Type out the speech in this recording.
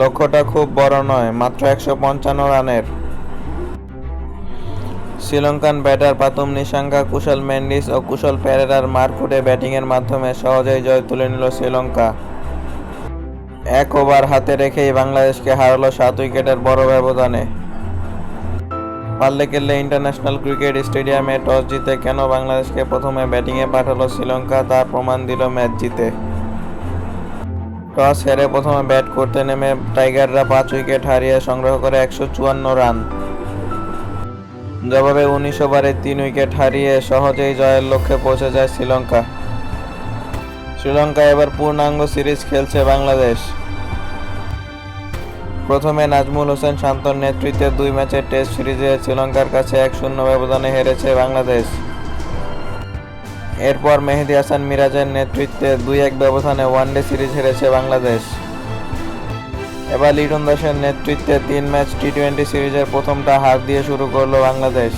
লক্ষ্যটা খুব বড় নয়, মাত্র একশো পঞ্চান্ন রানের। শ্রীলঙ্কান ব্যাটার পাতুম নিশাঙ্কা, কুশল মেন্ডিস ও কুশল পেরেরার মারকুটে ব্যাটিংয়ের মাধ্যমে সহজেই জয় তুলে নিল শ্রীলঙ্কা। এক ওভার হাতে রেখেই বাংলাদেশকে হারালো সাত উইকেটের বড় ব্যবধানে। Pallekele international cricket stadium toss জিতে কেন বাংলাদেশকে প্রথমে ব্যাটিংয়ে পাঠালো শ্রীলঙ্কা তার প্রমাণ দিল ম্যাচ জিতে। টস হেরে প্রথমে ব্যাট করতে নেমে টাইগাররা পাঁচ উইকেট হারিয়ে সংগ্রহ করে একশো চুয়ান্ন রান। জবাবে উনিশ ওভারে তিন উইকেট হারিয়ে সহজেই জয়ের লক্ষ্যে পৌঁছে যায় শ্রীলঙ্কা। শ্রীলঙ্কা এবার পূর্ণাঙ্গ সিরিজ খেলছে বাংলাদেশ। প্রথমে নাজমুল হোসেন শান্তর নেতৃত্বে দুই ম্যাচের টেস্ট সিরিজে শ্রীলঙ্কার কাছে এক শূন্য ব্যবধানে হেরেছে বাংলাদেশ। এরপর মেহেদি হাসান মিরাজের নেতৃত্বে দুই এক ব্যবধানে ওয়ানডে সিরিজ হেরেছে বাংলাদেশ। এবার লিটন দাসের নেতৃত্বে তিন ম্যাচ টি টোয়েন্টি সিরিজের প্রথমটা হাত দিয়ে শুরু করল বাংলাদেশ।